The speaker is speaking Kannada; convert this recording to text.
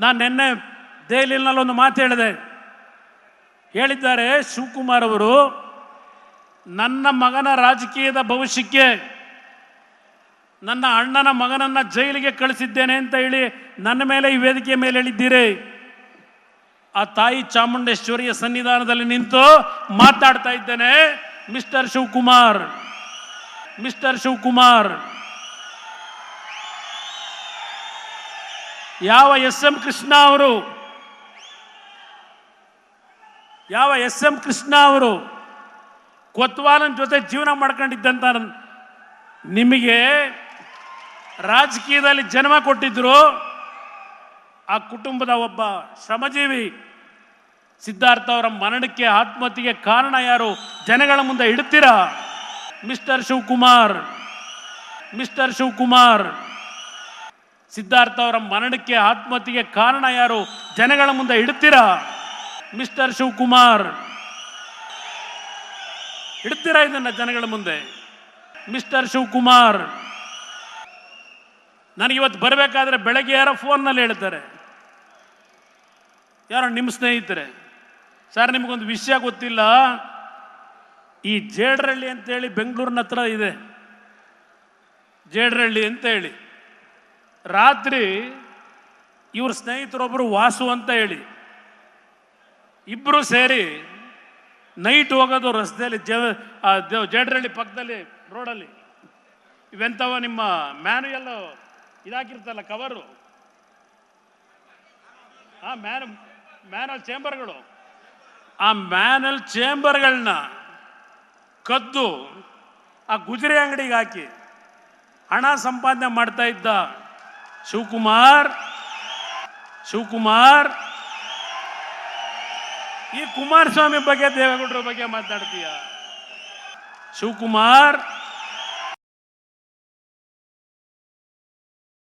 ನಾನು ನಿನ್ನೆ ದೆಹಲಿನಲ್ಲಿ ಒಂದು ಮಾತು ಹೇಳಿದೆ. ಹೇಳಿದ್ದಾರೆ ಶಿವಕುಮಾರ್ ಅವರು, ನನ್ನ ಮಗನ ರಾಜಕೀಯದ ಭವಿಷ್ಯಕ್ಕೆ ನನ್ನ ಅಣ್ಣನ ಮಗನನ್ನ ಜೈಲಿಗೆ ಕಳಿಸಿದ್ದೇನೆ ಅಂತ ಹೇಳಿ ನನ್ನ ಮೇಲೆ ಈ ವೇದಿಕೆಯ ಮೇಲೆ ಹೇಳಿದ್ದೀರಿ. ಆ ತಾಯಿ ಚಾಮುಂಡೇಶ್ವರಿಯ ಸನ್ನಿಧಾನದಲ್ಲಿ ನಿಂತು ಮಾತಾಡ್ತಾ ಇದ್ದೇನೆ, ಮಿಸ್ಟರ್ ಶಿವಕುಮಾರ್ ಮಿಸ್ಟರ್ ಶಿವಕುಮಾರ್. ಯಾವ ಎಸ್ ಎಂ ಕೃಷ್ಣ ಅವರು? ಯಾವ ಎಸ್ ಎಂ ಕೃಷ್ಣ ಅವರು ಕೊತ್ವಾಲನ ಜೊತೆ ಜೀವನ ಮಾಡ್ಕೊಂಡಿದ್ದಂತ ನಿಮಗೆ ರಾಜಕೀಯದಲ್ಲಿ ಜನ್ಮ ಕೊಟ್ಟಿದ್ರು, ಆ ಕುಟುಂಬದ ಒಬ್ಬ ಶ್ರಮಜೀವಿ ಸಿದ್ಧಾರ್ಥ ಅವರ ಮರಣಕ್ಕೆ ಆತ್ಮಹತ್ಯೆಗೆ ಕಾರಣ ಯಾರು? ಜನಗಳ ಮುಂದೆ ಇಡ್ತೀರಾ ಮಿಸ್ಟರ್ ಶಿವಕುಮಾರ್ ಮಿಸ್ಟರ್ ಶಿವಕುಮಾರ್. ಸಿದ್ಧಾರ್ಥ ಅವರ ಮರಣಕ್ಕೆ ಆತ್ಮಹತ್ಯೆಗೆ ಕಾರಣ ಯಾರು? ಜನಗಳ ಮುಂದೆ ಇಡ್ತೀರಾ? ಮಿಸ್ಟರ್ ಶಿವಕುಮಾರ್. ಇಡ್ತೀರಾ ಇದನ್ನ ಜನಗಳ ಮುಂದೆ? ಮಿಸ್ಟರ್ ಶಿವಕುಮಾರ್. ನನಗೆ ಇವತ್ತು ಬರಬೇಕಾದ್ರೆ ಬೆಳಗ್ಗೆ ಯಾರೋ ಫೋನ್ನಲ್ಲಿ ಹೇಳ್ತಾರೆ. ಯಾರೋ ನಿಮ್ಮ ಸ್ನೇಹಿತರೆ. ಸರ್, ನಿಮಗೊಂದು ವಿಷಯ ಗೊತ್ತಿಲ್ಲ. ಈ ಜೇಡ್ರಳ್ಳಿ ಅಂತೇಳಿ ಬೆಂಗಳೂರಿನ ಹತ್ರ ಇದೆ. ಜೇಡ್ರಳ್ಳಿ ಅಂತ ಹೇಳಿ ರಾತ್ರಿ ಇವ್ರ ಸ್ನೇಹಿತರೊಬ್ಬರು ವಾಸು ಅಂತ ಹೇಳಿ ಇಬ್ಬರು ಸೇರಿ ನೈಟ್ ಹೋಗೋದು ರಸ್ತೆಯಲ್ಲಿ ಜ ಜೇಡ್ರಳ್ಳಿ ಪಕ್ಕದಲ್ಲಿ, ರೋಡಲ್ಲಿ. ಇವೆಂಥವ ನಿಮ್ಮ ಮ್ಯಾನುಯಲ್ ಇದಾಕಿರ್ತಲ್ಲ ಕವರು? ಆ, ಮ್ಯಾನ್, ಮ್ಯಾನಲ್ ಚೇಂಬರ್ಗಳು. ಆ ಮ್ಯಾನಲ್ ಚೇಂಬರ್ಗಳನ್ನ ಕದ್ದು ಆ ಗುಜರಿ ಅಂಗಡಿಗೆ ಹಾಕಿ ಹಣ ಸಂಪಾದನೆ ಮಾಡ್ತಾ ಇದ್ದ ಶಿವಕುಮಾರ್ ಶಿವಕುಮಾರ್ ಈ ಕುಮಾರಸ್ವಾಮಿ ಬಗ್ಗೆ ದೇವೇಗೌಡರ ಬಗ್ಗೆ ಮಾತಾಡ್ತೀಯ ಶಿವಕುಮಾರ್